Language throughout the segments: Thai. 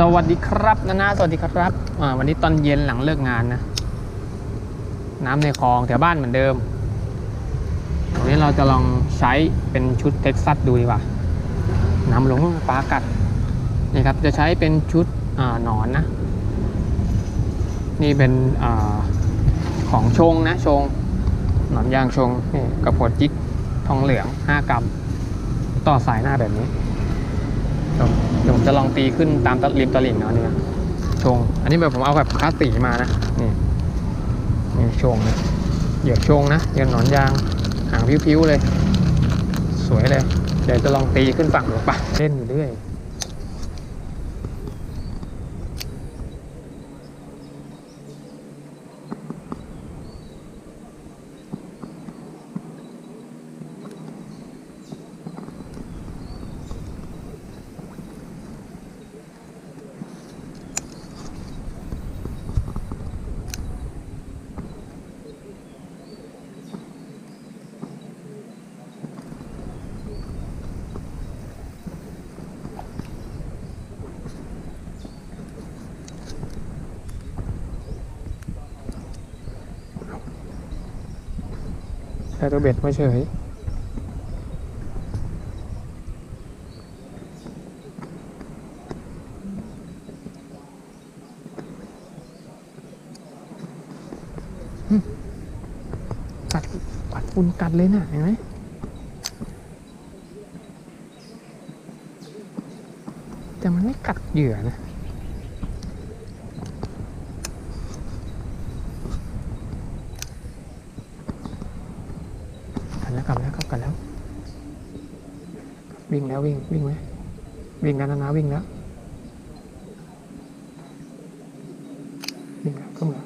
สวัสดีครับนานาสวัสดีครับวันนี้ตอนเย็นหลังเลิกงานนะ น้ำในคลองแถวบ้านเหมือนเดิมวันนี้เราจะลองใช้เป็นชุดเท็กซัสดูดีกว่าน้ำหลงปลากัดนี่ครับจะใช้เป็นชุดอาหนอนนะ นี่เป็นอาของชงนะชง หนอนยางชงนี่กระโปดจิกทองเหลือง 5 กรัม ต่อสายหน้าแบบนี้ จะลองตีขึ้นตามตริมตลิ่งเนาะเนี่ยชง อันนี้แบบผมเอาแบบคลาสสีมานะ นี่นี่ชงนะเหยื่อชงนะเหยื่อหนอนยางหางพิ้วๆเลย สวยเลย เดี๋ยวจะลองตีขึ้นฝั่งหรือปะเล่นอยู่เรื่อย ใช้ตัวเบ็ดมาเฉย กัดกัดฝุ่นกัดเลยนะเห็นไหมแต่มันไม่กัดเหยื่อนะ แล้วกลับแล้วกลับกันแล้ว วิ่งแล้ววิ่งวิ่งไหมวิ่งกันนะนะวิ่งแล้ววิ่งแล้วก็เหมือน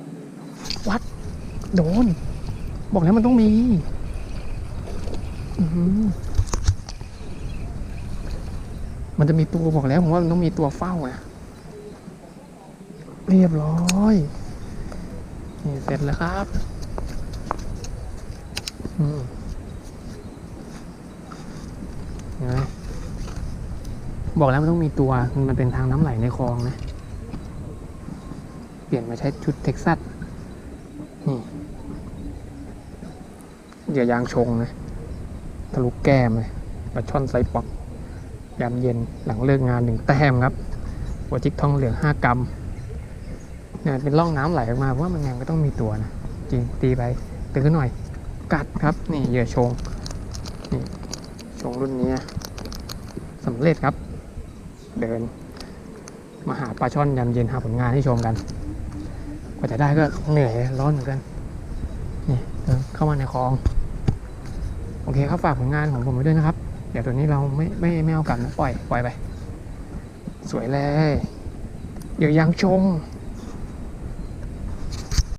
วัด โดน บอกแล้วมันต้องมีอืมันจะมีตัวบอกแล้วผมว่ามันต้องมีตัวเฝ้าอะเรียบร้อยนี่เสร็จแล้วครับ อืม เห็นไหมบอกแล้วมันต้องมีตัวมันเป็นทางน้ำไหลในคลองนะ เปลี่ยนมาใช้ชุดเท็กซัสนี่เหยื่อยางชงนะทะลุแก้มเลยปลาช่อนไซปอกยามเย็นหลังเลิกงานหนึ่งแต้มครับหัวจิกทองเหลืองห้ากรัมเนี่ยเป็นร่องน้ำไหลออกมาเพราะว่ามันยังก็ต้องมีตัวนะจริงตีไปตื่นขึ้นหน่อย กัดครับนี่เหยื่อชงนี่ ชงรุ่นนี้สำเร็จครับ เดิน มาหาปลาช่อนยามเย็นหาผลงานให้ชมกัน กว่าจะได้ก็เหนื่อยร้อนเหมือนกัน นี่เดินเข้ามาในคลอง โอเคครับฝากผลงานของผมไว้ด้วยนะครับ เดี๋ยวตัวนี้เราไม่ไม่ไม่เอากลับนะปล่อยปล่อยไป สวยเลย เดี๋ยวยางชง